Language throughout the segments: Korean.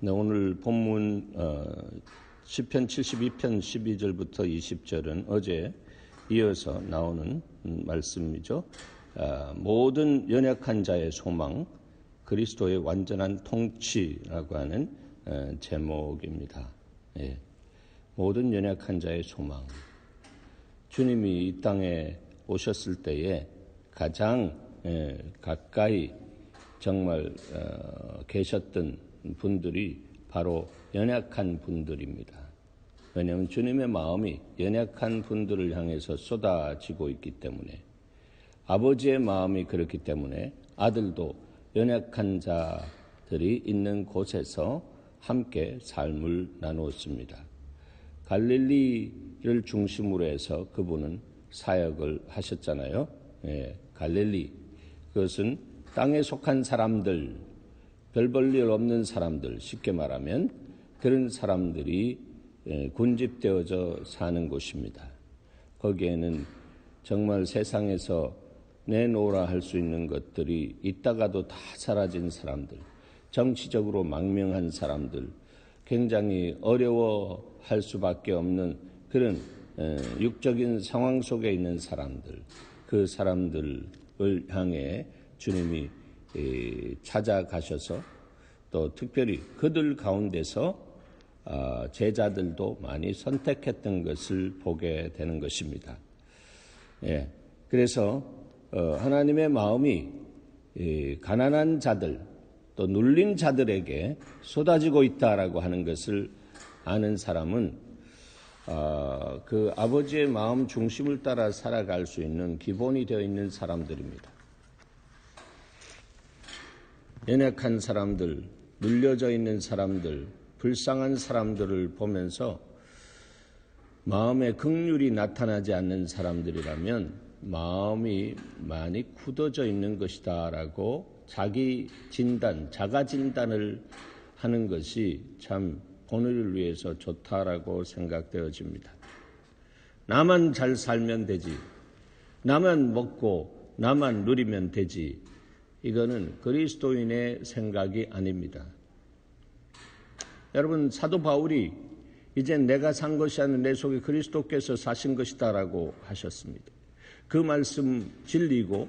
네, 오늘 본문 어, 10편 72편 12절부터 20절은 어제 이어서 나오는 음, 말씀이죠. 아, 모든 연약한 자의 소망, 그리스도의 완전한 통치라고 하는 어, 제목입니다. 예. 모든 연약한 자의 소망. 주님이 이 땅에 오셨을 때에 가장 예, 가까이 정말 어, 계셨던 분들이 바로 연약한 분들입니다. 왜냐하면 주님의 마음이 연약한 분들을 향해서 쏟아지고 있기 때문에 아버지의 마음이 그렇기 때문에 아들도 연약한 자들이 있는 곳에서 함께 삶을 나누었습니다. 갈릴리를 중심으로 해서 그분은 사역을 하셨잖아요. 예, 갈릴리. 그것은 땅에 속한 사람들, 별 볼 일 없는 사람들, 쉽게 말하면 그런 사람들이 예, 군집되어져 사는 곳입니다. 거기에는 정말 세상에서 내놓으라 할 수 있는 것들이 있다가도 다 사라진 사람들, 정치적으로 망명한 사람들, 굉장히 어려워 할 수밖에 없는 그런 예, 육적인 상황 속에 있는 사람들, 그 사람들을 향해 주님이 찾아가셔서 또 특별히 그들 가운데서 아, 제자들도 많이 선택했던 것을 보게 되는 것입니다. 예, 그래서 어, 하나님의 마음이 가난한 자들 또 눌린 자들에게 쏟아지고 있다라고 하는 것을 아는 사람은 아, 그 아버지의 마음 중심을 따라 살아갈 수 있는 기본이 되어 있는 사람들입니다. 연약한 사람들, 눌려져 있는 사람들, 불쌍한 사람들을 보면서 마음에 극률이 나타나지 않는 사람들이라면 마음이 많이 굳어져 있는 것이다 라고 자기 진단, 자가 진단을 하는 것이 참 오늘을 위해서 좋다라고 생각되어집니다. 나만 잘 살면 되지. 나만 먹고 나만 누리면 되지. 이거는 그리스도인의 생각이 아닙니다. 여러분 사도 바울이 이제 내가 산 것이 아닌 내 속에 그리스도께서 사신 것이다라고 하셨습니다. 그 말씀 진리고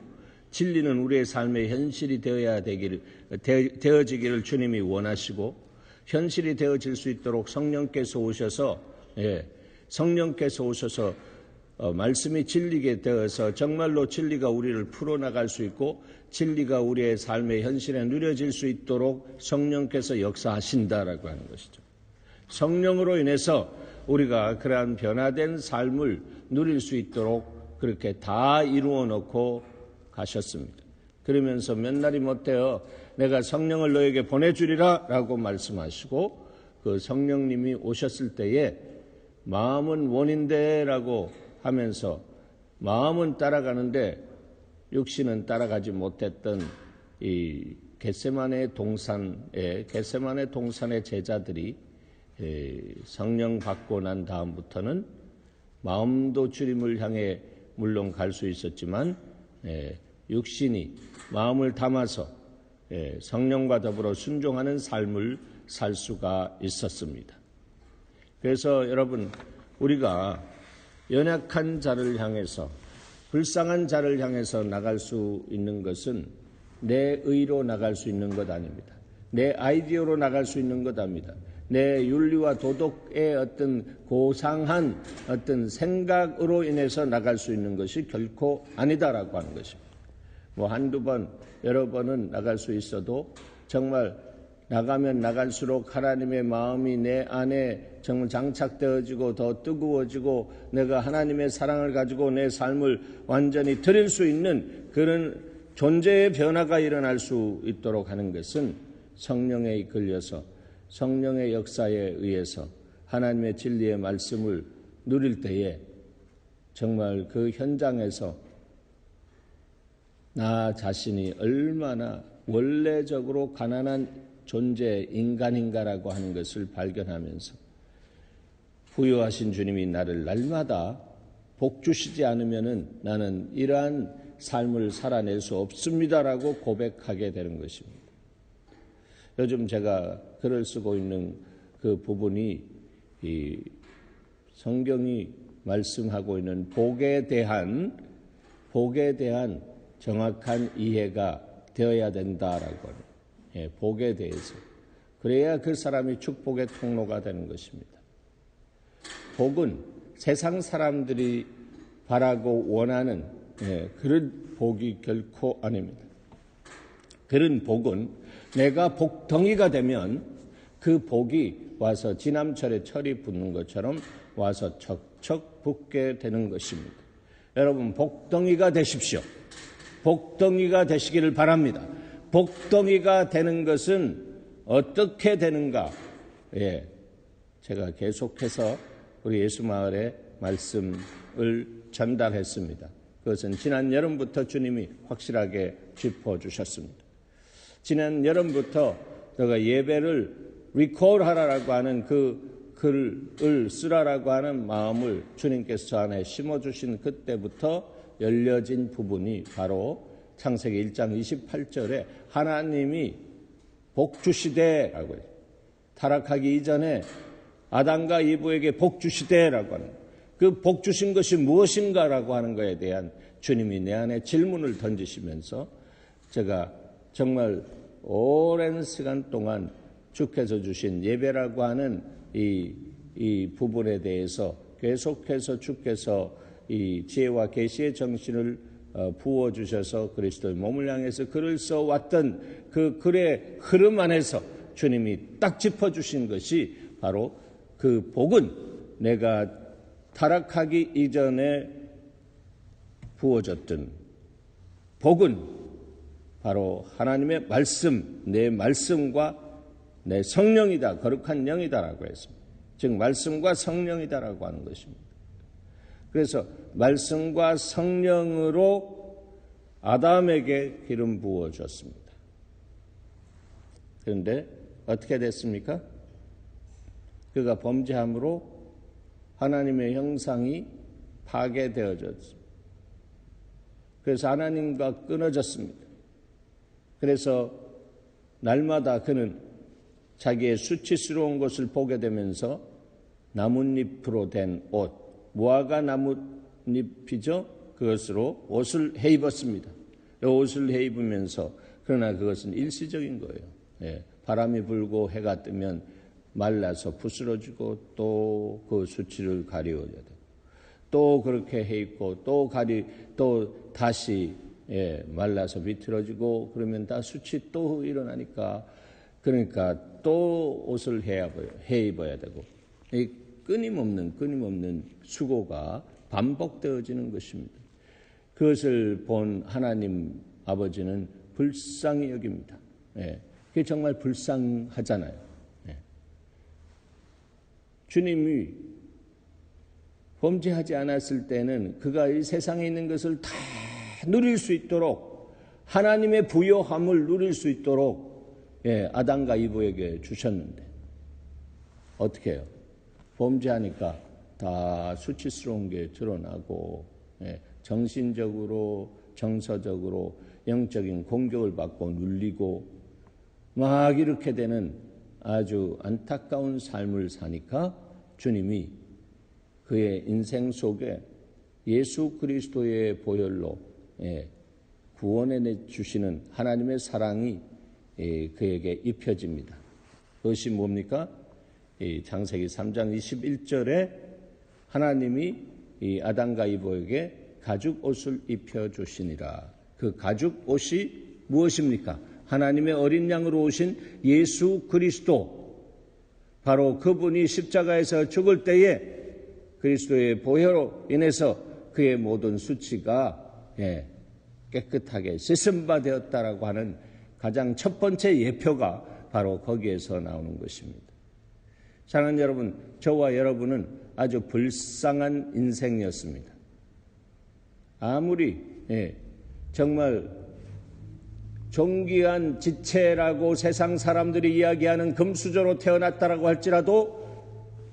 진리는 우리의 삶의 현실이 되어야 되기를 되 어지기를 주님이 원하시고 현실이 되어질 수 있도록 성령께서 오셔서 예, 성령께서 오셔서 어, 말씀이 진리게 되어서 정말로 진리가 우리를 풀어나갈 수 있고 진리가 우리의 삶의 현실에 누려질 수 있도록 성령께서 역사하신다라고 하는 것이죠. 성령으로 인해서 우리가 그러한 변화된 삶을 누릴 수 있도록 그렇게 다 이루어 놓고 가셨습니다. 그러면서 몇 날이 못되어 내가 성령을 너에게 보내주리라 라고 말씀하시고 그 성령님이 오셨을 때에 마음은 원인데 라고 하면서 마음은 따라가는데 육신은 따라가지 못했던 이 겟세만의 동산의 겟세만의 동산의 제자들이 성령 받고 난 다음부터는 마음도 주님을 향해 물론 갈 수 있었지만 육신이 마음을 담아서 성령과 더불어 순종하는 삶을 살 수가 있었습니다. 그래서 여러분 우리가 연약한 자를 향해서 불쌍한 자를 향해서 나갈 수 있는 것은 내 의로 나갈 수 있는 것 아닙니다. 내 아이디어로 나갈 수 있는 것 아닙니다. 내 윤리와 도덕의 어떤 고상한 어떤 생각으로 인해서 나갈 수 있는 것이 결코 아니다라고 하는 것입니다. 뭐 한두 번, 여러 번은 나갈 수 있어도 정말 나가면 나갈수록 하나님의 마음이 내 안에 정말 장착되어지고 더 뜨거워지고 내가 하나님의 사랑을 가지고 내 삶을 완전히 드릴 수 있는 그런 존재의 변화가 일어날 수 있도록 하는 것은 성령에 이끌려서 성령의 역사에 의해서 하나님의 진리의 말씀을 누릴 때에 정말 그 현장에서 나 자신이 얼마나 원래적으로 가난한 존재 인간인가라고 하는 것을 발견하면서 부여하신 주님이 나를 날마다 복 주시지 않으면은 나는 이러한 삶을 살아낼 수 없습니다라고 고백하게 되는 것입니다. 요즘 제가 글을 쓰고 있는 그 부분이 이 성경이 말씀하고 있는 복에 대한 복에 대한 정확한 이해가 되어야 된다라고 예, 복에 대해서 그래야 그 사람이 축복의 통로가 되는 것입니다. 복은 세상 사람들이 바라고 원하는 예, 그런 복이 결코 아닙니다. 그런 복은 내가 복덩이가 되면 그 복이 와서 지남철에 철이 붙는 것처럼 와서 척척 붙게 되는 것입니다. 여러분 복덩이가 되십시오. 복덩이가 되시기를 바랍니다. 복덩이가 되는 것은 어떻게 되는가? 예, 제가 계속해서 우리 예수 마을의 말씀을 전달했습니다. 그것은 지난 여름부터 주님이 확실하게 짚어 주셨습니다. 지난 여름부터 내가 예배를 리콜하라라고 하는 그 글을 쓰라라고 하는 마음을 주님께서 저 안에 심어 주신 그때부터 열려진 부분이 바로 창세기 1장 28절에 하나님이 복주시되라고 해요. 타락하기 이전에 아담과 이브에게 복주시되라고 하는 그 복주신 것이 무엇인가라고 하는 것에 대한 주님이 내 안에 질문을 던지시면서 제가 정말 오랜 시간 동안 주께서 주신 예배라고 하는 이, 이 부분에 대해서 계속해서 주께서 이 지혜와 계시의 정신을 어, 부어 주셔서 그리스도의 몸을 향해서 글을 써 왔던 그 글의 흐름 안에서 주님이 딱 짚어 주신 것이 바로 그 복은 내가 타락하기 이전에 부어졌던 복은 바로 하나님의 말씀, 내 말씀과 내 성령이다, 거룩한 영이다라고 했습니다. 즉, 말씀과 성령이다라고 하는 것입니다. 그래서 말씀과 성령으로 아담에게 기름 부어 줬습니다. 그런데 어떻게 됐습니까? 그가 범죄함으로 하나님의 형상이 파괴되어졌습니다. 그래서 하나님과 끊어졌습니다. 그래서 날마다 그는 자기의 수치스러운 것을 보게 되면서 나뭇잎으로 된 옷, 무화과 나뭇잎이죠. 그것으로 옷을 해 입었습니다. 옷을 해 입으면서 그러나 그것은 일시적인 거예요. 예, 바람이 불고 해가 뜨면 말라서 부스러지고 또 그 수치를 가려야 되고 또 그렇게 해 입고 또 가리 또 다시 예, 말라서 비틀어지고 그러면 다 수치 또 일어나니까 그러니까 또 옷을 해 입어야 되고 끊임없는 끊임없는 수고가 반복되어지는 것입니다. 그것을 본 하나님 아버지는 불쌍히 여깁니다. 예, 그게 정말 불쌍하잖아요. 예. 주님이 범죄하지 않았을 때는 그가 이 세상에 있는 것을 다 누릴 수 있도록 하나님의 부여함을 누릴 수 있도록 예, 아담과 이브에게 주셨는데 어떻게 해요? 범죄하니까 다 수치스러운 게 드러나고 예, 정신적으로 정서적으로 영적인 공격을 받고 눌리고 막 이렇게 되는 아주 안타까운 삶을 사니까 주님이 그의 인생 속에 예수 그리스도의 보혈로 예, 구원해 주시는 하나님의 사랑이 예, 그에게 입혀집니다. 그것이 뭡니까? 장세기 3장 21절에 하나님이 이 아담과 이브에게 가죽 옷을 입혀 주시니라. 그 가죽 옷이 무엇입니까? 하나님의 어린 양으로 오신 예수 그리스도. 바로 그분이 십자가에서 죽을 때에 그리스도의 보혈로 인해서 그의 모든 수치가 예, 깨끗하게 씻음 바 되었다라고 하는 가장 첫 번째 예표가 바로 거기에서 나오는 것입니다. 사랑하는 여러분, 저와 여러분은 아주 불쌍한 인생이었습니다. 아무리 예, 정말 존귀한 지체라고 세상 사람들이 이야기하는 금수저로 태어났다라고 할지라도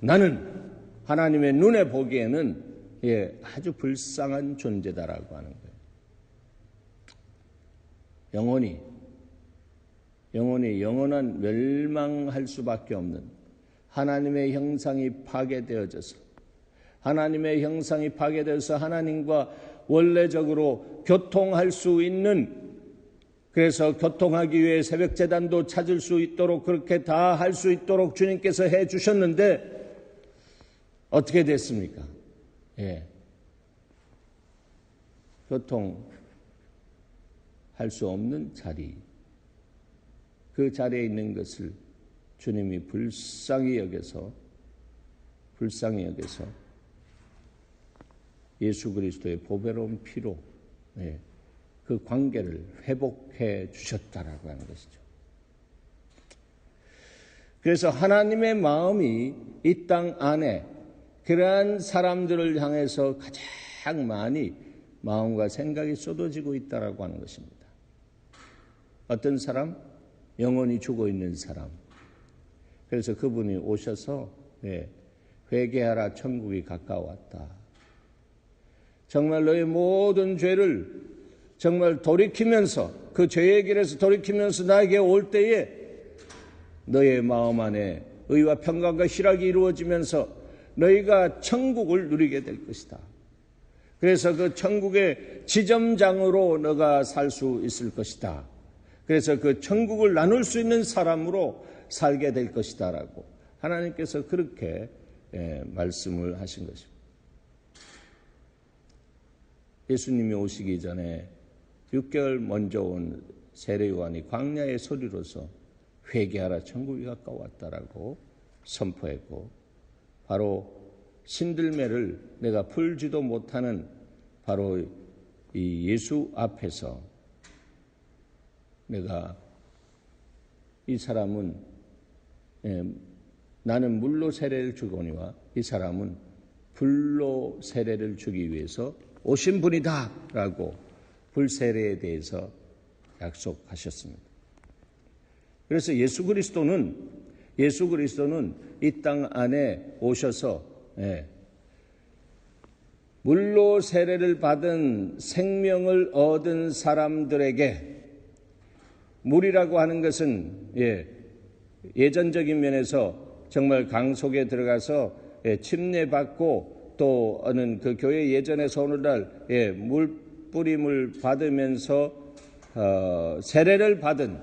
나는 하나님의 눈에 보기에는 예, 아주 불쌍한 존재다라고 하는 거예요. 영원히 영혼이 영원한 멸망할 수밖에 없는 하나님의 형상이 파괴되어져서 하나님의 형상이 파괴되어서 하나님과 원래적으로 교통할 수 있는 그래서 교통하기 위해 새벽 재단도 찾을 수 있도록 그렇게 다 할 수 있도록 주님께서 해 주셨는데 어떻게 됐습니까? 예. 교통 할 수 없는 자리. 그 자리에 있는 것을 주님이 불쌍히 여겨서 불쌍히 여겨서 예수 그리스도의 보배로운 피로 예, 그 관계를 회복해 주셨다라고 하는 것이죠. 그래서 하나님의 마음이 이 땅 안에 그러한 사람들을 향해서 가장 많이 마음과 생각이 쏟아지고 있다라고 하는 것입니다. 어떤 사람? 영원히 죽어 있는 사람. 그래서 그분이 오셔서 예, 회개하라 천국이 가까웠다. 정말 너의 모든 죄를 정말 돌이키면서 그 죄의 길에서 돌이키면서 나에게 올 때에 너의 마음 안에 의와 평강과 희락이 이루어지면서 너희가 천국을 누리게 될 것이다. 그래서 그 천국의 지점장으로 너가 살 수 있을 것이다. 그래서 그 천국을 나눌 수 있는 사람으로 살게 될 것이다라고 하나님께서 그렇게 예, 말씀을 하신 것입니다. 예수님이 오시기 전에 6개월 먼저 온 세례요한이 광야의 소리로서 회개하라 천국이 가까웠다라고 선포했고 바로 신들매를 내가 풀지도 못하는 바로 이 예수 앞에서 내가 이 사람은 예, 나는 물로 세례를 주거니와 이 사람은 불로 세례를 주기 위해서 오신 분이다라고 불세례에 대해서 약속하셨습니다. 그래서 예수 그리스도는 예수 그리스도는 이 땅 안에 오셔서 예, 물로 세례를 받은 생명을 얻은 사람들에게 물이라고 하는 것은 예, 예전적인 면에서 정말 강 속에 들어가서 예, 침례받고 또 어느 그 교회 예전에서 오늘날 예, 물 뿌림을 받으면서 어, 세례를 받은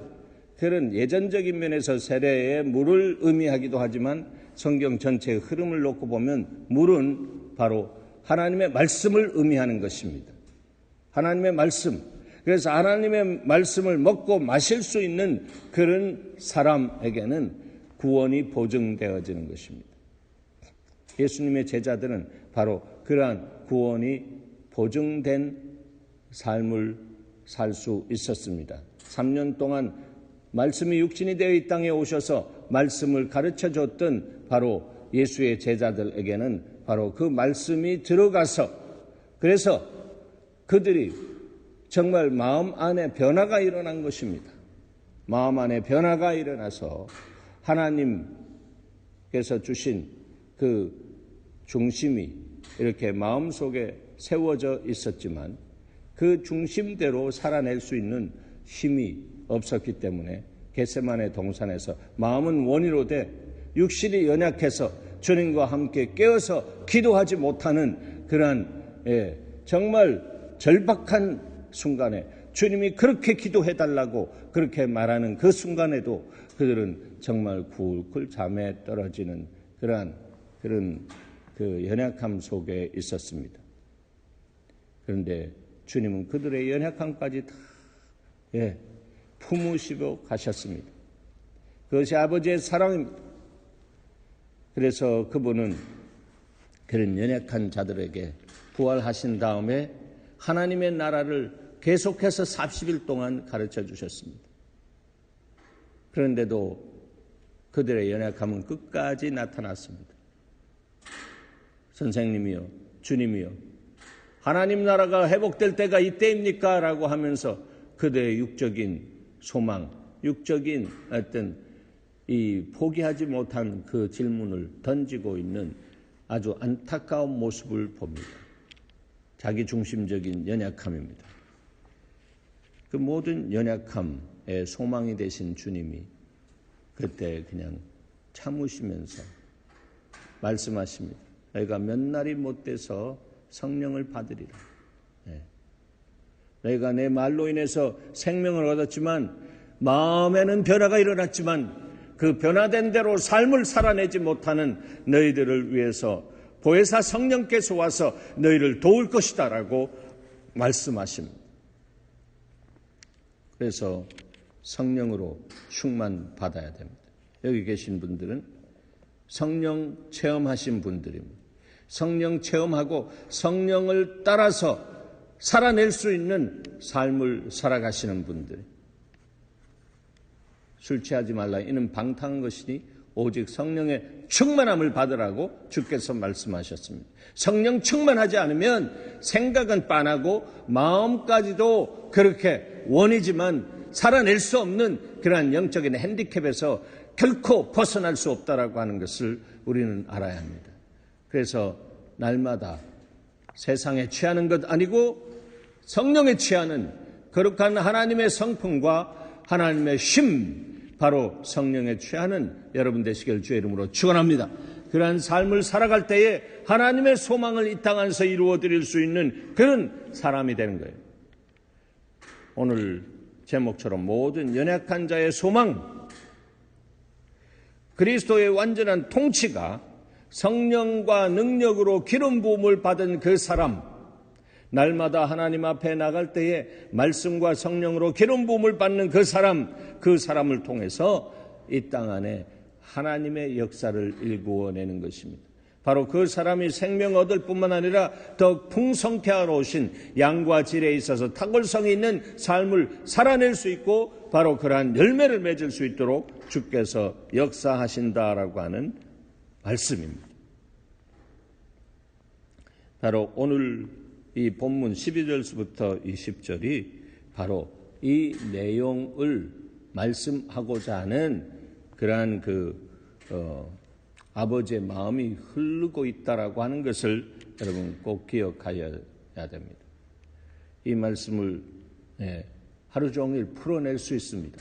그런 예전적인 면에서 세례의 물을 의미하기도 하지만 성경 전체의 흐름을 놓고 보면 물은 바로 하나님의 말씀을 의미하는 것입니다. 하나님의 말씀. 그래서 하나님의 말씀을 먹고 마실 수 있는 그런 사람에게는 구원이 보증되어지는 것입니다. 예수님의 제자들은 바로 그러한 구원이 보증된 삶을 살 수 있었습니다. 3년 동안 말씀이 육신이 되어 이 땅에 오셔서 말씀을 가르쳐 줬던 바로 예수의 제자들에게는 바로 그 말씀이 들어가서 그래서 그들이 정말 마음 안에 변화가 일어난 것입니다. 마음 안에 변화가 일어나서 하나님께서 주신 그 중심이 이렇게 마음 속에 세워져 있었지만 그 중심대로 살아낼 수 있는 힘이 없었기 때문에 겟세만의 동산에서 마음은 원이로 돼 육신이 연약해서 주님과 함께 깨어서 기도하지 못하는 그러한 예, 정말 절박한 순간에 주님이 그렇게 기도해 달라고 그렇게 말하는 그 순간에도 그들은 정말 굴굴 잠에 떨어지는 그러한 그런 그 연약함 속에 있었습니다. 그런데 주님은 그들의 연약함까지 다 예, 품으시고 가셨습니다. 그것이 아버지의 사랑입니다. 그래서 그분은 그런 연약한 자들에게 부활하신 다음에 하나님의 나라를 계속해서 40일 동안 가르쳐 주셨습니다. 그런데도 그들의 연약함은 끝까지 나타났습니다. 선생님이요, 주님이요, 하나님 나라가 회복될 때가 이때입니까? 라고 하면서 그들의 육적인 소망, 육적인 어떤 이 포기하지 못한 그 질문을 던지고 있는 아주 안타까운 모습을 봅니다. 자기 중심적인 연약함입니다. 그 모든 연약함의 소망이 되신 주님이 그때 그냥 참으시면서 말씀하십니다. 너희가 몇 날이 못 돼서 성령을 받으리라. 네. 너희가 내 말로 인해서 생명을 얻었지만 마음에는 변화가 일어났지만 그 변화된 대로 삶을 살아내지 못하는 너희들을 위해서 보혜사 성령께서 와서 너희를 도울 것이다 라고 말씀하십니다. 그래서 성령으로 충만 받아야 됩니다. 여기 계신 분들은 성령 체험하신 분들입니다. 성령 체험하고 성령을 따라서 살아낼 수 있는 삶을 살아가시는 분들. 술 취하지 말라. 이는 방탕한 것이니 오직 성령의 충만함을 받으라고 주께서 말씀하셨습니다. 성령 충만하지 않으면 생각은 빤하고 마음까지도 그렇게 원이지만 살아낼 수 없는 그러한 영적인 핸디캡에서 결코 벗어날 수 없다라고 하는 것을 우리는 알아야 합니다. 그래서 날마다 세상에 취하는 것 아니고 성령에 취하는 거룩한 하나님의 성품과 하나님의 심 바로 성령에 취하는 여러분 되시길 주의 이름으로 축원합니다. 그러한 삶을 살아갈 때에 하나님의 소망을 이땅 안에서 이루어 드릴 수 있는 그런 사람이 되는 거예요. 오늘 제목처럼 모든 연약한 자의 소망, 그리스도의 완전한 통치가 성령과 능력으로 기름 부음을 받은 그 사람, 날마다 하나님 앞에 나갈 때에 말씀과 성령으로 기름 부음을 받는 그 사람, 그 사람을 통해서 이 땅 안에 하나님의 역사를 일구어내는 것입니다. 바로 그 사람이 생명 얻을 뿐만 아니라 더 풍성케 하러 오신 양과 질에 있어서 탁월성이 있는 삶을 살아낼 수 있고 바로 그러한 열매를 맺을 수 있도록 주께서 역사하신다라고 하는 말씀입니다. 바로 오늘 이 본문 12절부터 20절이 바로 이 내용을 말씀하고자 하는 그러한 그 어, 아버지의 마음이 흐르고 있다라고 하는 것을 여러분 꼭 기억하여야 됩니다. 이 말씀을 네, 하루 종일 풀어낼 수 있습니다.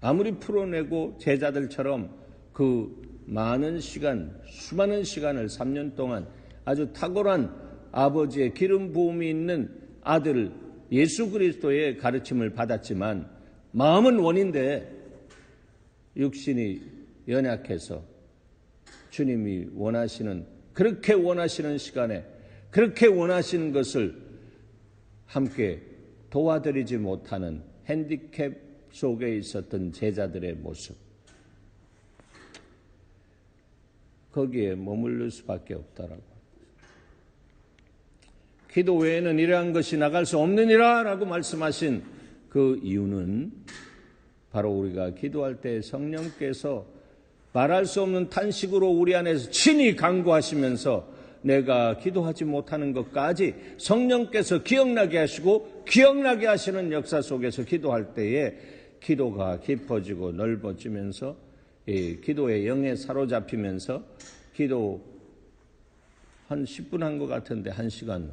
아무리 풀어내고 제자들처럼 그 많은 시간, 수많은 시간을 3년 동안 아주 탁월한 아버지의 기름 부음이 있는 아들 예수 그리스도의 가르침을 받았지만 마음은 원인데 육신이 연약해서 주님이 원하시는 그렇게 원하시는 시간에 그렇게 원하시는 것을 함께 도와드리지 못하는 핸디캡 속에 있었던 제자들의 모습. 거기에 머물를 수밖에 없다라고. 기도 외에는 이러한 것이 나갈 수 없느니라 라고 말씀하신 그 이유는 바로 우리가 기도할 때 성령께서 말할 수 없는 탄식으로 우리 안에서 친히 강구하시면서 내가 기도하지 못하는 것까지 성령께서 기억나게 하시고 기억나게 하시는 역사 속에서 기도할 때에 기도가 깊어지고 넓어지면서 기도의 영에 사로잡히면서 기도 한 10분 한 것 같은데 1시간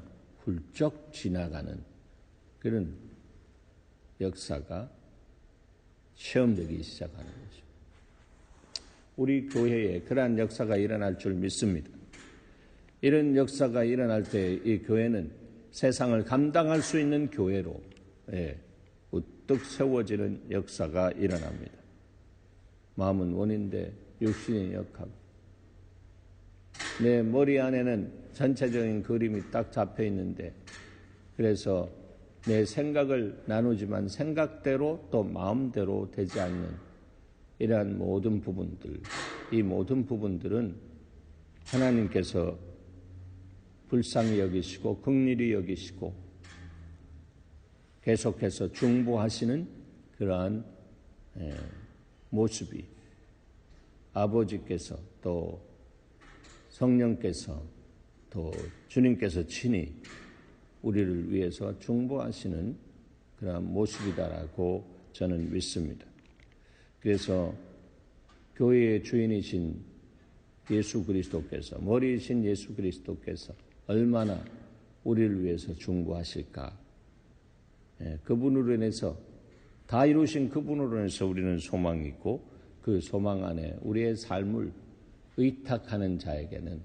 훌쩍 지나가는 그런 역사가 체험되기 시작하는 거죠. 우리 교회에 그러한 역사가 일어날 줄 믿습니다. 이런 역사가 일어날 때 이 교회는 세상을 감당할 수 있는 교회로 예, 우뚝 세워지는 역사가 일어납니다. 마음은 원인데 육신이 역하고 내 머리 안에는 전체적인 그림이 딱 잡혀 있는데 그래서 내 생각을 나누지만 생각대로 또 마음대로 되지 않는 이러한 모든 부분들, 이 모든 부분들은 하나님께서 불쌍히 여기시고 극률이 여기시고 계속해서 중보하시는 그러한 모습이 아버지께서 또 성령께서 또 주님께서 친히 우리를 위해서 중보하시는 그런 모습이다라고 저는 믿습니다. 그래서 교회의 주인이신 예수 그리스도께서 머리이신 예수 그리스도께서 얼마나 우리를 위해서 중보하실까 예, 그분으로 인해서 다 이루신 그분으로 인해서 우리는 소망이 있고 그 소망 안에 우리의 삶을 의탁하는 자에게는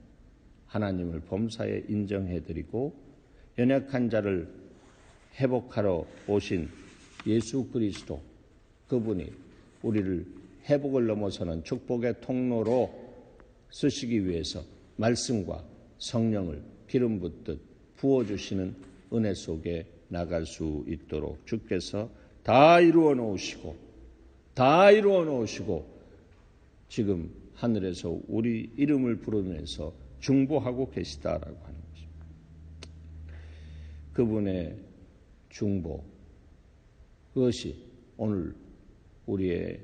하나님을 범사에 인정해드리고 연약한 자를 회복하러 오신 예수 그리스도 그분이 우리를 회복을 넘어서는 축복의 통로로 쓰시기 위해서 말씀과 성령을 기름 붓듯 부어주시는 은혜 속에 나갈 수 있도록 주께서 다 이루어 놓으시고 다 이루어 놓으시고 지금 하늘에서 우리 이름을 부르면서 중보하고 계시다라고 하는 것입니다. 그분의 중보 그것이 오늘 우리의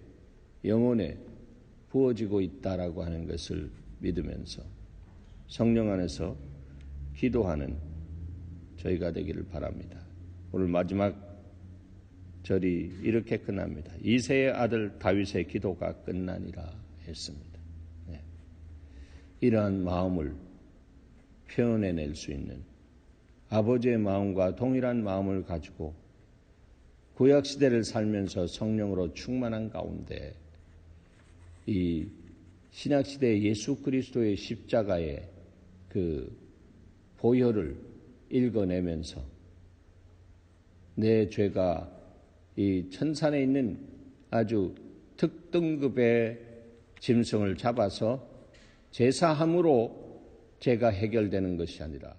영혼에 부어지고 있다라고 하는 것을 믿으면서 성령 안에서 기도하는 저희가 되기를 바랍니다. 오늘 마지막 절이 이렇게 끝납니다. 이세의 아들 다윗의 기도가 끝나니라 했습니다. 네. 이러한 마음을 표현해낼 수 있는 아버지의 마음과 동일한 마음을 가지고 구약 시대를 살면서 성령으로 충만한 가운데 이 신약 시대 예수 그리스도의 십자가의 그 보혈을 읽어내면서 내 죄가 이 천산에 있는 아주 특등급의 짐승을 잡아서 제사함으로 죄가 해결되는 것이 아니라